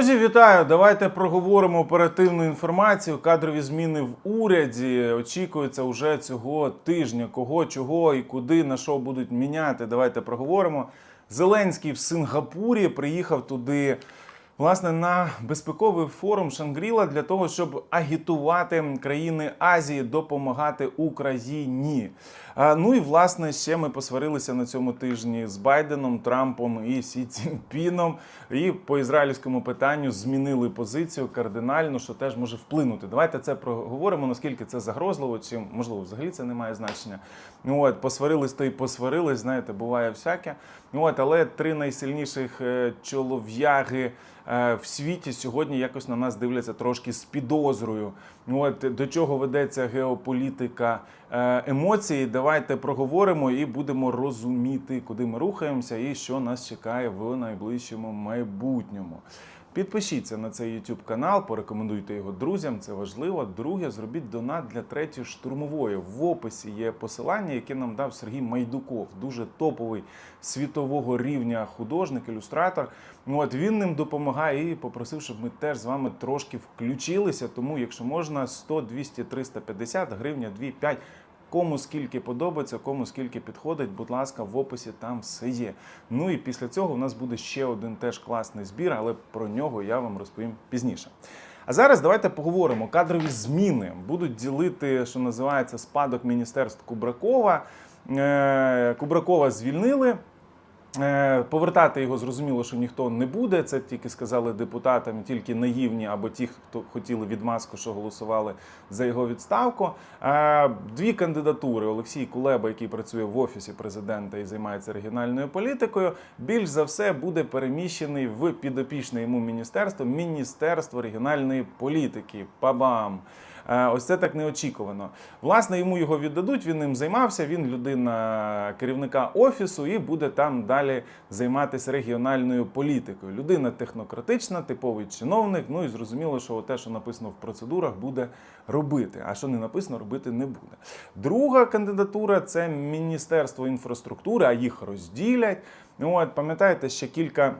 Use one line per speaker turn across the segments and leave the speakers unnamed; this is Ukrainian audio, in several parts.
Друзі, вітаю! Давайте проговоримо оперативну інформацію. Кадрові зміни в уряді очікуються уже цього тижня. Кого, чого і куди на що будуть міняти. Давайте проговоримо. Зеленський в Сингапурі приїхав туди. Власне, на безпековий форум Шангріла для того, щоб агітувати країни Азії допомагати Україні. Ну і власне ще ми посварилися на цьому тижні з Байденом, Трампом і Сі Цінпіном. І по ізраїльському питанню змінили позицію кардинально, що теж може вплинути. Давайте це проговоримо, наскільки це загрозливо, чи можливо взагалі це не має значення. От посварились, то й посварились. Знаєте, буває всяке. От, але три найсильніших е, чолов'яги е, в світі сьогодні якось на нас дивляться трошки з підозрою. Ну, От до чого ведеться геополітика е, емоцій. Давайте проговоримо і будемо розуміти, куди ми рухаємося і що нас чекає в найближчому майбутньому. Підпишіться на цей YouTube канал, порекомендуйте його друзям. Це важливо. Друге, зробіть донат для третьої штурмової. В описі є посилання, яке нам дав Сергій Майдуков, дуже топовий світового рівня художник, ілюстратор. Ну, От він ним допомагає і попросив, щоб ми теж з вами трошки включилися. Тому, якщо можна, 100, 200, 350 гривня, 2, 5. Кому скільки подобається, кому скільки підходить, будь ласка, в описі там все є. Ну і після цього у нас буде ще один теж класний збір, але про нього я вам розповім пізніше. А зараз давайте поговоримо. Кадрові зміни будуть ділити, що називається спадок міністерств Кубракова. Е, Кубракова звільнили. Е, Повертати його зрозуміло, що ніхто не буде. Це тільки сказали депутатам, тільки наївні або ті, хто хотіли відмазку, що голосували за його відставку. Е, Дві кандидатури: Олексій Кулеба, який працює в офісі президента і займається регіональною політикою, більш за все буде переміщений в підопічне йому міністерство Міністерство регіональної політики. Пабам! Е, Ось це так неочікувано. Власне, йому його віддадуть. Він ним займався. Він людина керівника офісу і буде там далі займатися регіональною політикою. Людина технократична, типовий чиновник. Ну і зрозуміло, що те, що написано в процедурах, буде робити. А що не написано, робити не буде. Друга кандидатура це Міністерство інфраструктури, а їх розділять. Ну, От пам'ятаєте, ще кілька.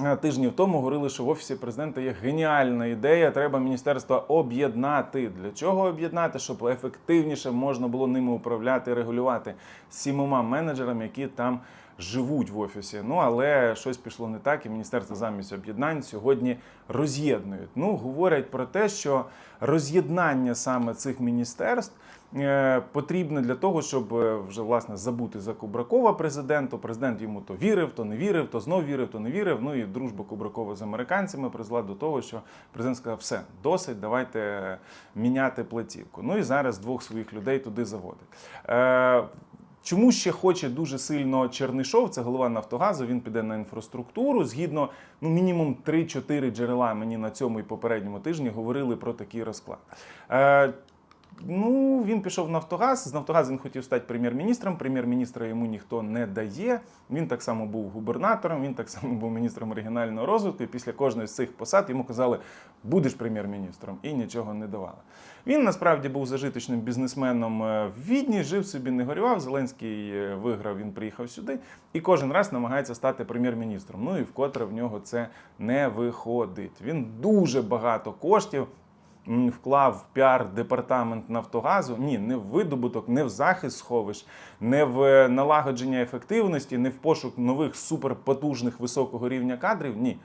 Е, Тижнів тому говорили, що в офісі президента є геніальна ідея. Треба міністерство об'єднати. Для чого об'єднати? Щоб ефективніше можна було ними управляти регулювати сімома менеджерами, які там живуть в офісі. Ну але щось пішло не так, і міністерство замість об'єднань сьогодні роз'єднують. Ну говорять про те, що роз'єднання саме цих міністерств. Е, Потрібне для того, щоб е, вже власне забути за Кубракова президенту. Президент йому то вірив, то не вірив, то знов вірив, то не вірив. Ну і дружба Кубракова з американцями призвела до того, що президент сказав: все, досить, давайте міняти платівку. Ну і зараз двох своїх людей туди заводить. Е, Чому ще хоче дуже сильно Чернишов, це голова Нафтогазу, він піде на інфраструктуру. Згідно, ну мінімум 3-4 джерела мені на цьому і попередньому тижні говорили про такий розклад. Ну, він пішов в Нафтогаз. З Нафтогазу він хотів стати прем'єр-міністром. Прем'єр-міністра йому ніхто не дає. Він так само був губернатором, він так само був міністром регіонального розвитку. І після кожної з цих посад йому казали, будеш прем'єр-міністром, і нічого не давали. Він насправді був зажиточним бізнесменом е, в Відні, жив собі, не горював. Зеленський е, виграв, він приїхав сюди і кожен раз намагається стати прем'єр-міністром. Ну і вкотре в нього це не виходить. Він дуже багато коштів вклав в піар департамент Нафтогазу. Ні, не в видобуток, не в захист сховищ, не в е, налагодження ефективності, не в пошук нових суперпотужних високого рівня кадрів. Ні.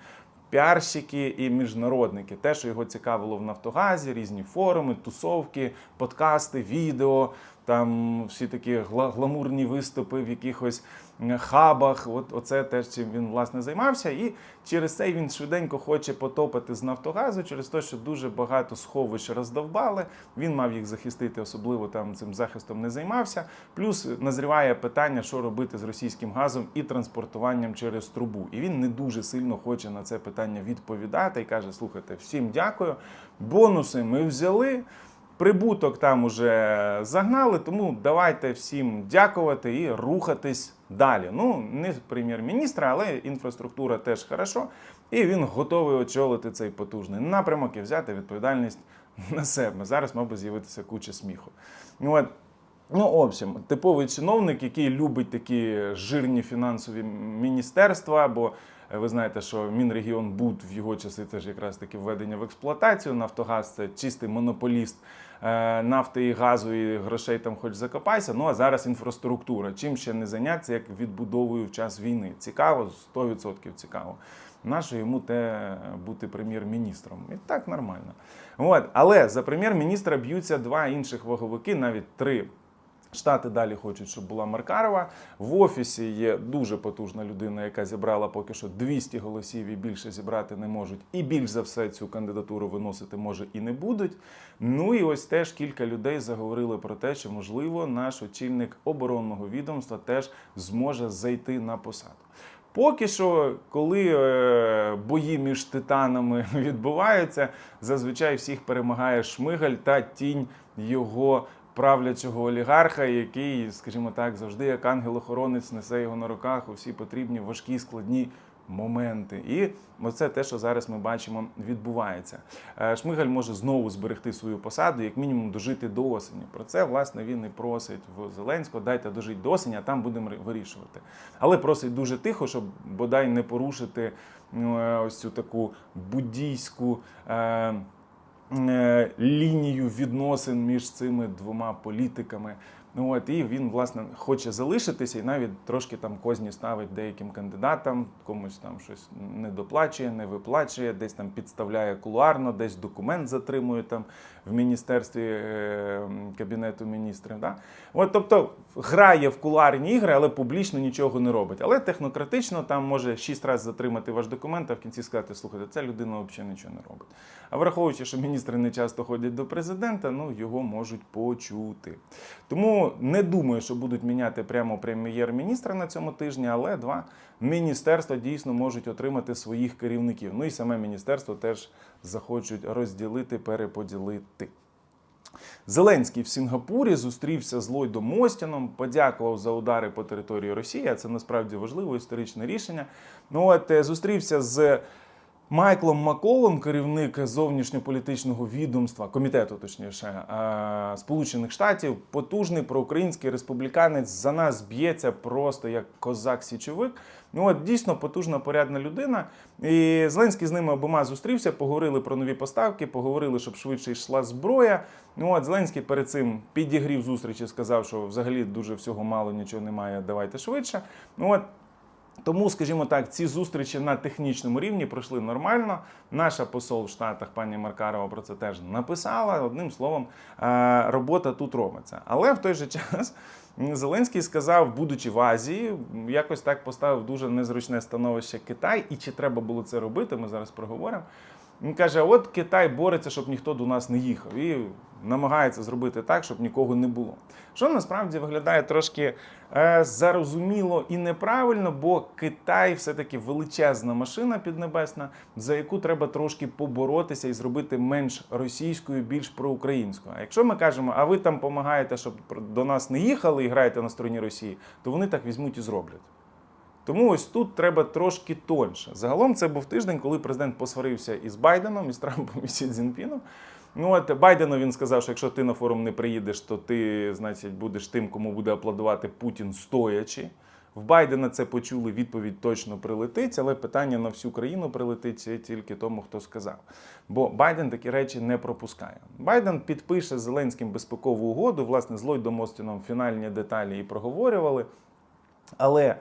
Піарщики і міжнародники, те, що його цікавило в Нафтогазі, різні форуми, тусовки, подкасти, відео, там всі такі гла- гламурні виступи в якихось хабах. От оце теж чим він власне займався. І через це він швиденько хоче потопити з Нафтогазу, через те, що дуже багато сховищ роздовбали. Він мав їх захистити, особливо там цим захистом не займався. Плюс назріває питання, що робити з російським газом і транспортуванням через трубу. І він не дуже сильно хоче на це питання відповідати і каже: слухайте, всім дякую. Бонуси ми взяли. Прибуток там уже загнали, тому давайте всім дякувати і рухатись далі. Ну, не прем'єр-міністра, але інфраструктура теж хорошо. І він готовий очолити цей потужний напрямок і взяти відповідальність на себе. Зараз мав би з'явитися куча сміху. Ну, От, Ну, в общем, типовий чиновник, який любить такі жирні фінансові міністерства, бо Е, Ви знаєте, що Мінрегіон Буд в його часи теж якраз таки введення в експлуатацію. Нафтогаз це чистий монополіст е, нафти і газу, і грошей там хоч закопайся. Ну а зараз інфраструктура. Чим ще не зайнятися, як відбудовою в час війни? Цікаво, 100% цікаво. Нащо йому те бути прем'єр-міністром? І так нормально. От. Але за прем'єр-міністра б'ються два інших ваговики, навіть три. Штати далі хочуть, щоб була Маркарова. В офісі є дуже потужна людина, яка зібрала поки що 200 голосів і більше зібрати не можуть. І більш за все цю кандидатуру виносити може і не будуть. Ну і ось теж кілька людей заговорили про те, що можливо наш очільник оборонного відомства теж зможе зайти на посаду. Поки що, коли е, бої між титанами відбуваються, зазвичай всіх перемагає шмигаль та тінь його правлячого олігарха, який, скажімо так, завжди як ангел-охоронець несе його на руках у всі потрібні важкі складні моменти. І оце те, що зараз ми бачимо, відбувається. Е, Шмигаль може знову зберегти свою посаду, як мінімум дожити до осені. Про це власне він і просить в Зеленського. Дайте дожити до осені, а там будемо вирішувати. Але просить дуже тихо, щоб бодай не порушити е, ось цю таку буддійську. Е, лінію відносин між цими двома політиками. Ну от і він власне хоче залишитися і навіть трошки там козні ставить деяким кандидатам, комусь там щось не доплачує, не виплачує, десь там підставляє кулуарно, десь документ затримує там в міністерстві е, кабінету міністрів. Да? От, тобто грає в кулуарні ігри, але публічно нічого не робить. Але технократично там може шість разів затримати ваш документ, а в кінці сказати, слухайте, ця людина взагалі нічого не робить. А враховуючи, що міністри не часто ходять до президента, ну його можуть почути. Тому не думаю, що будуть міняти прямо прем'єр-міністра на цьому тижні, але два міністерства дійсно можуть отримати своїх керівників. Ну і саме міністерство теж захочуть розділити, переподілити. Зеленський в Сінгапурі зустрівся з Ллойдом Остіном, подякував за удари по території Росії. Це насправді важливе історичне рішення. Ну от е, зустрівся з Майклом Маколом, керівник зовнішньополітичного відомства, комітету, точніше, е, Сполучених Штатів, потужний проукраїнський республіканець за нас б'ється просто як козак-січовик. Ну от дійсно потужна порядна людина. І Зеленський з ними обома зустрівся, поговорили про нові поставки, поговорили, щоб швидше йшла зброя. Ну от Зеленський перед цим підігрів зустрічі, сказав, що взагалі дуже всього мало, нічого немає. Давайте швидше. Ну от тому, скажімо так, ці зустрічі на технічному рівні пройшли нормально. Наша посол в Штатах, пані Маркарова, про це теж написала. Одним словом, е, робота тут робиться. Але в той же час Зеленський сказав, будучи в Азії, якось так поставив дуже незручне становище Китай. І чи треба було це робити? Ми зараз проговоримо. Він каже: от Китай бореться, щоб ніхто до нас не їхав, і намагається зробити так, щоб нікого не було. Що насправді виглядає трошки е, зарозуміло і неправильно, бо Китай все-таки величезна машина піднебесна, за яку треба трошки поборотися і зробити менш російською, більш проукраїнською. А якщо ми кажемо, а ви там допомагаєте, щоб до нас не їхали і граєте на стороні Росії, то вони так візьмуть і зроблять. Тому ось тут треба трошки тоньше. Загалом це був тиждень, коли президент посварився із Байденом, із Трампом і Сі Цзінпіном. Ну от Байдену він сказав, що якщо ти на форум не приїдеш, то ти, значить, будеш тим, кому буде аплодувати Путін стоячи. В Байдена це почули, відповідь точно прилетить, але питання на всю країну прилетить тільки тому, хто сказав. Бо Байден такі речі не пропускає. Байден підпише з Зеленським безпекову угоду. Власне, з Ллойдом Остіном фінальні деталі і проговорювали. Але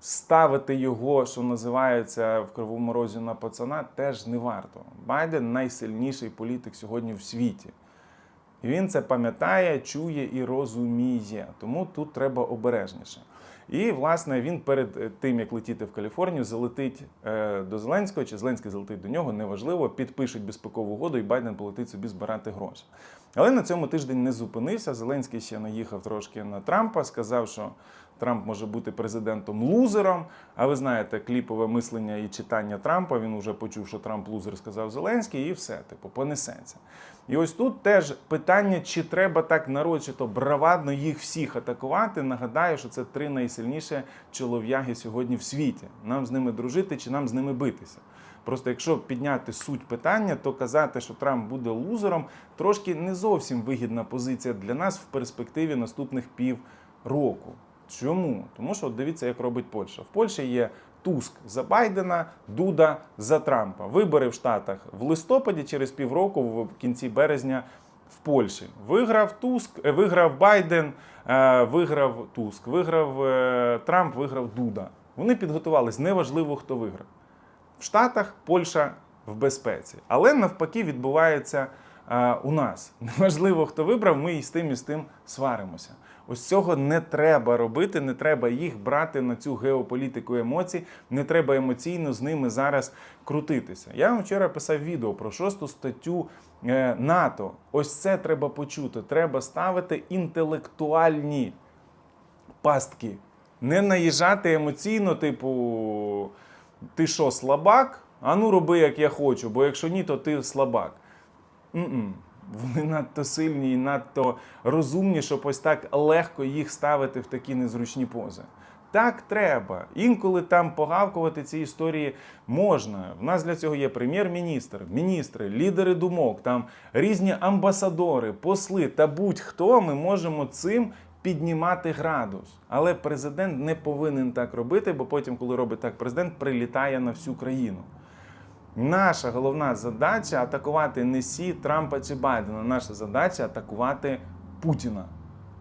ставити його, що називається в кривому розі на пацана, теж не варто. Байден найсильніший політик сьогодні в світі. Він це пам'ятає, чує і розуміє. Тому тут треба обережніше. І, власне, він перед е, тим, як летіти в Каліфорнію, залетить е, до Зеленського, чи Зеленський залетить до нього, неважливо, підпишуть безпекову угоду, і Байден полетить собі збирати гроші. Але на цьому тиждень не зупинився. Зеленський ще наїхав трошки на Трампа, сказав, що Трамп може бути президентом лузером. А ви знаєте, кліпове мислення і читання Трампа. Він вже почув, що Трамп лузер сказав Зеленський, і все, типу, понесеться. І ось тут теж питання, чи треба так нарочито бравадно їх всіх атакувати. Нагадаю, що це три найсильніші чолов'яги сьогодні в світі. Нам з ними дружити чи нам з ними битися. Просто якщо підняти суть питання, то казати, що Трамп буде лузером, трошки не зовсім вигідна позиція для нас в перспективі наступних пів року. Чому? Тому що от дивіться, як робить Польща. В Польщі є Туск за Байдена, Дуда за Трампа. Вибори в Штатах в листопаді, через півроку, в кінці березня в Польщі. Виграв Туск, е, виграв Байден, е, виграв Туск, виграв е, Трамп, виграв Дуда. Вони підготувались, неважливо, хто виграв. В Штатах Польща в безпеці. Але навпаки відбувається у нас. Неважливо, хто вибрав, ми і з тим, і з тим сваримося. Ось цього не треба робити, не треба їх брати на цю геополітику емоцій, не треба емоційно з ними зараз крутитися. Я вам вчора писав відео про шосту статтю е, НАТО. Ось це треба почути. Треба ставити інтелектуальні пастки. Не наїжджати емоційно, типу, ти що, слабак? А ну роби, як я хочу, бо якщо ні, то ти слабак. М-м. Вони надто сильні і надто розумні, щоб ось так легко їх ставити в такі незручні пози. Так треба. Інколи там погавкувати ці історії можна. В нас для цього є прем'єр-міністр, міністри, лідери думок, там різні амбасадори, посли та будь-хто ми можемо цим піднімати градус. Але президент не повинен так робити, бо потім, коли робить так президент, прилітає на всю країну. Наша головна задача атакувати не Сі, Трампа чи Байдена. Наша задача атакувати Путіна.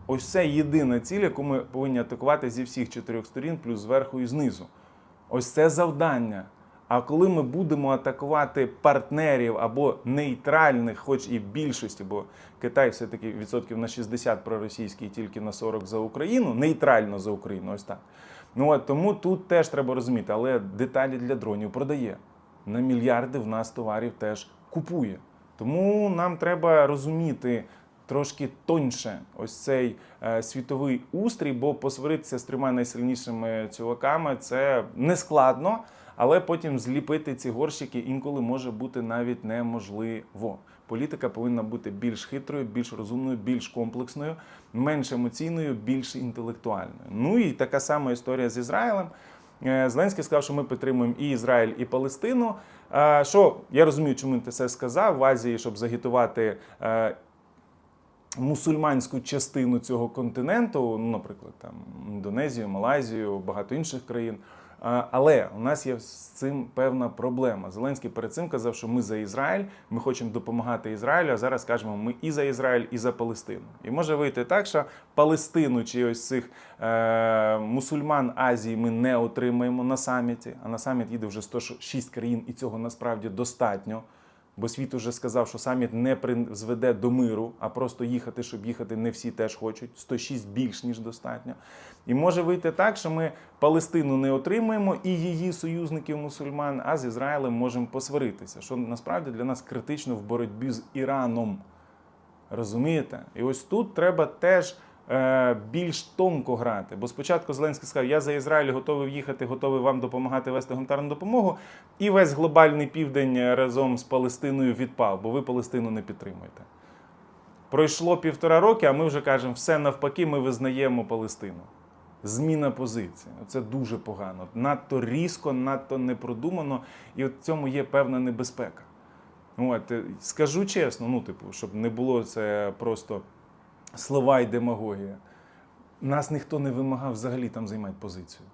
Ось це єдина ціль, яку ми повинні атакувати зі всіх чотирьох сторін, плюс зверху і знизу. Ось це завдання. А коли ми будемо атакувати партнерів або нейтральних, хоч і більшості, бо Китай все-таки відсотків на 60 проросійський, тільки на 40 за Україну, нейтрально за Україну, ось так. Ну от тому тут теж треба розуміти, але деталі для дронів продає. На мільярди в нас товарів теж купує. Тому нам треба розуміти трошки тоньше ось цей е, світовий устрій, бо посваритися з трьома найсильнішими чуваками це не складно, але потім зліпити ці горщики інколи може бути навіть неможливо. Політика повинна бути більш хитрою, більш розумною, більш комплексною, менш емоційною, більш інтелектуальною. Ну і така сама історія з Ізраїлем. Е, Зеленський сказав, що ми підтримуємо і Ізраїль, і Палестину. Е, Що я розумію, чому він це сказав в Азії, щоб загітувати е, мусульманську частину цього континенту, ну, наприклад, там Індонезію, Малайзію, багато інших країн. Але у нас є з цим певна проблема. Зеленський перед цим казав, що ми за Ізраїль, ми хочемо допомагати Ізраїлю. А зараз кажемо, ми і за Ізраїль, і за Палестину. І може вийти так, що Палестину чи ось цих е, мусульман Азії ми не отримаємо на саміті. А на саміт їде вже 106 країн, і цього насправді достатньо. Бо світ уже сказав, що саміт не призведе до миру, а просто їхати, щоб їхати, не всі теж хочуть. 106 більш ніж достатньо. І може вийти так, що ми Палестину не отримаємо і її союзників мусульман, а з Ізраїлем можемо посваритися, що насправді для нас критично в боротьбі з Іраном. Розумієте? І ось тут треба теж більш тонко грати. Бо спочатку Зеленський сказав, я за Ізраїль готовий їхати, готовий вам допомагати вести гуманітарну допомогу. І весь глобальний південь разом з Палестиною відпав, бо ви Палестину не підтримуєте. Пройшло півтора роки, а ми вже кажемо, все навпаки, ми визнаємо Палестину. Зміна позиції. Це дуже погано. Надто різко, надто непродумано, і от в цьому є певна небезпека. От, е, скажу чесно, ну, типу, щоб не було це просто слова і демагогія. Нас ніхто не вимагав взагалі там займати позицію.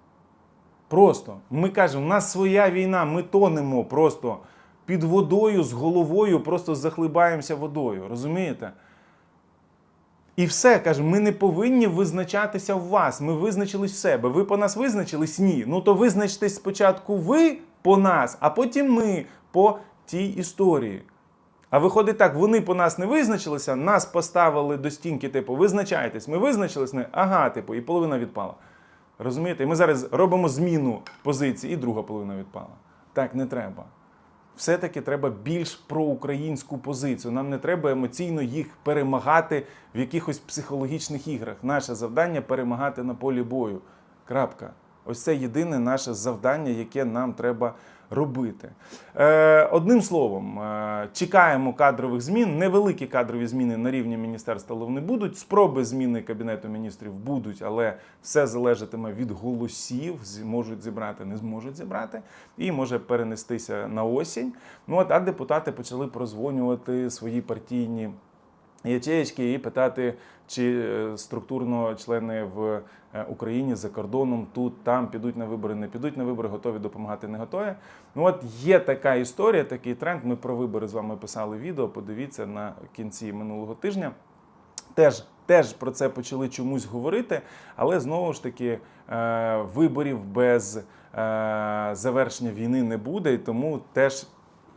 Просто ми кажемо, у нас своя війна, ми тонемо просто під водою з головою, просто захлибаємося водою. Розумієте? І все кажемо, ми не повинні визначатися в вас. Ми визначились в себе. Ви по нас визначились? Ні. Ну то визначтесь спочатку ви по нас, а потім ми по тій історії. А виходить так, вони по нас не визначилися, нас поставили до стінки, типу, визначайтесь. Ми визначились, не ага, типу, і половина відпала. Розумієте? І ми зараз робимо зміну позиції, і друга половина відпала. Так не треба. Все-таки треба більш проукраїнську позицію. Нам не треба емоційно їх перемагати в якихось психологічних іграх. Наше завдання перемагати на полі бою. Крапка. Ось це єдине наше завдання, яке нам треба робити. Е, одним словом, е, чекаємо кадрових змін. Невеликі кадрові зміни на рівні міністерства вони будуть. Спроби зміни кабінету міністрів будуть, але все залежатиме від голосів. Зможуть зібрати, не зможуть зібрати, і може перенестися на осінь. Ну от а депутати почали прозвонювати свої партійні ячеєчки і питати, чи е, структурно члени в е, Україні за кордоном тут, там підуть на вибори, не підуть на вибори, готові допомагати, не готові. Ну от є така історія, такий тренд. Ми про вибори з вами писали відео. Подивіться на кінці минулого тижня. Теж, теж про це почали чомусь говорити, але знову ж таки е, виборів без завершення війни не буде, і тому теж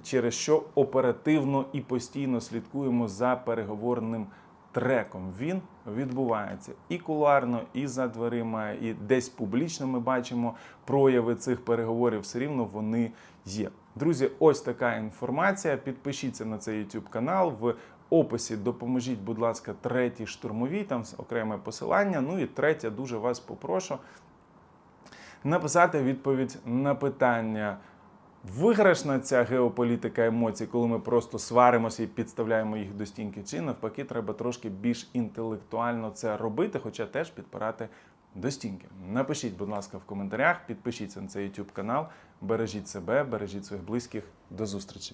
через що оперативно і постійно слідкуємо за переговорним треком. Він відбувається і кулуарно, і за дверима, і десь публічно ми бачимо прояви цих переговорів. Все рівно вони є. Друзі, ось така інформація. Підпишіться на цей YouTube канал. В описі допоможіть, будь ласка, третій штурмовій, там окреме посилання. Ну і третє, дуже вас попрошу написати відповідь на питання. Виграшна ця геополітика емоцій, коли ми просто сваримося і підставляємо їх до стінки, чи навпаки, треба трошки більш інтелектуально це робити, хоча теж підпирати до стінки. Напишіть, будь ласка, в коментарях, підпишіться на цей YouTube канал, бережіть себе, бережіть своїх близьких. До зустрічі!